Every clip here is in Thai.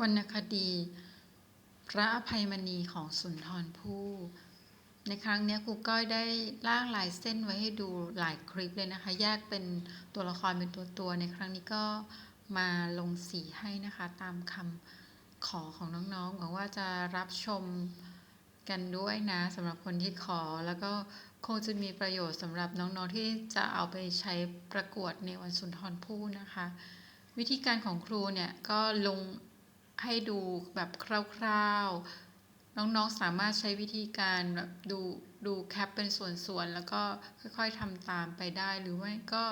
วรรณคดี พระอภัยมณีของสุนทรภู่ในครั้งนี้ครูก้อยได้ร่างลายเส้นไว้ให้ดูหลายคลิปเลยนะคะ แยกเป็นตัวละครเป็นตัวตัวๆในครั้งนี้ก็มาลงสีให้นะคะ ตามคำขอของน้องๆหวังว่าจะรับชมกันด้วยนะสำหรับคนที่ขอแล้วก็คงจะมีประโยชน์สำหรับน้องๆที่จะเอาไปใช้ประกวดในวันสุนทรภู่นะคะ วิธีการของครูเนี่ยก็ลง ให้ดูแบบคร่าวๆ น้องๆสามารถใช้วิธีการแบบดูดูแคปเป็นส่วนๆ แล้วก็ค่อยๆทำตามไปได้หรือว่าก็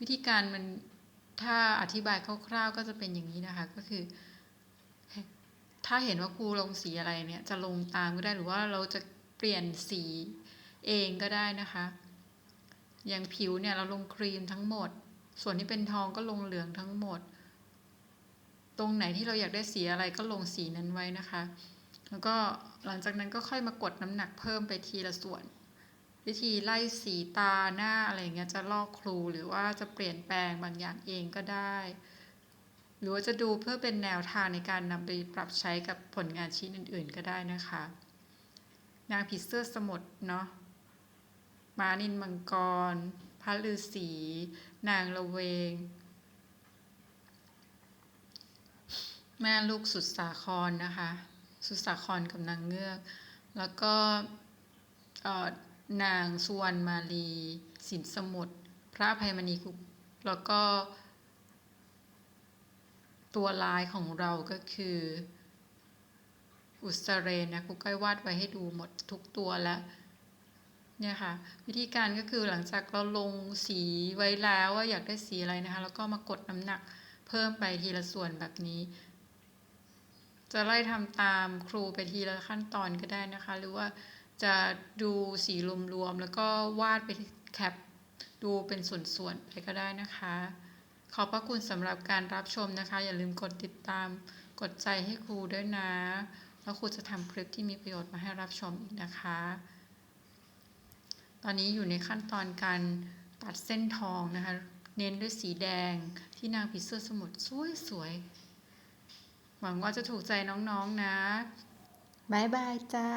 วิธีการมันถ้าอธิบายคร่าวๆ ก็จะเป็นอย่างนี้นะคะก็คือ ถ้าเห็นว่าครูลงสีอะไรเนี่ยจะลงตามก็ได้หรือว่าเราจะเปลี่ยนสีเองก็ได้นะคะ อย่างผิวเนี่ยเราลงครีมทั้งหมด ส่วนที่เป็นทองก็ลงเหลืองทั้งหมด ตรงไหนที่เราอยากได้สีอะไรก็ลงสีนั้นไว้นะคะ แล้วก็หลังจากนั้นก็ค่อยมากดน้ำหนักเพิ่มไปทีละส่วน วิธีไล่สีตาหน้าอะไรเงี้ยจะลอกครูหรือว่าจะเปลี่ยนแปลงบางอย่างเองก็ได้ หรือว่าจะดูเพื่อเป็นแนวทางในการนำไปปรับใช้กับผลงานชิ้นอื่น ๆ ก็ได้นะคะ นางผีเสื้อสมุทรเนาะม้านินมังกรพระฤาษีนางละเวง แม่ลูกสุดสาครนะคะ สุดสาครกับนางเงือก แล้วก็นางสุวรรณมาลีสินสมุทรพระภัยมณีกุแล้วก็ ตัวลายของเราก็คือ อุสเรนนะครูก้อยวาดไว้ให้ดูหมดทุกตัวแล้วเนี่ยค่ะ วิธีการก็คือหลังจากเราลงสีไว้แล้วว่าอยากได้สีอะไรนะคะ แล้วก็มากดน้ำหนักเพิ่มไปทีละส่วนแบบนี้ จะไล่ทำตามครูไปทีละขั้นตอนก็ได้นะคะ หรือว่าจะดูสีรวมๆแล้วก็วาดไปแคปดูเป็นส่วนๆไปก็ได้นะคะ ขอบพระคุณสำหรับการรับชมนะคะ อย่าลืมกดติดตาม กดใจให้ครูด้วยนะ แล้วครูจะทำคลิปที่มีประโยชน์มาให้รับชมอีกนะคะ ตอนนี้อยู่ในขั้นตอนการตัดเส้นทองนะคะ เน้นด้วยสีแดงที่นางผีเสื้อสมุทรสวยๆ หวังว่าจะถูกใจน้องๆนนะบายบายจ้า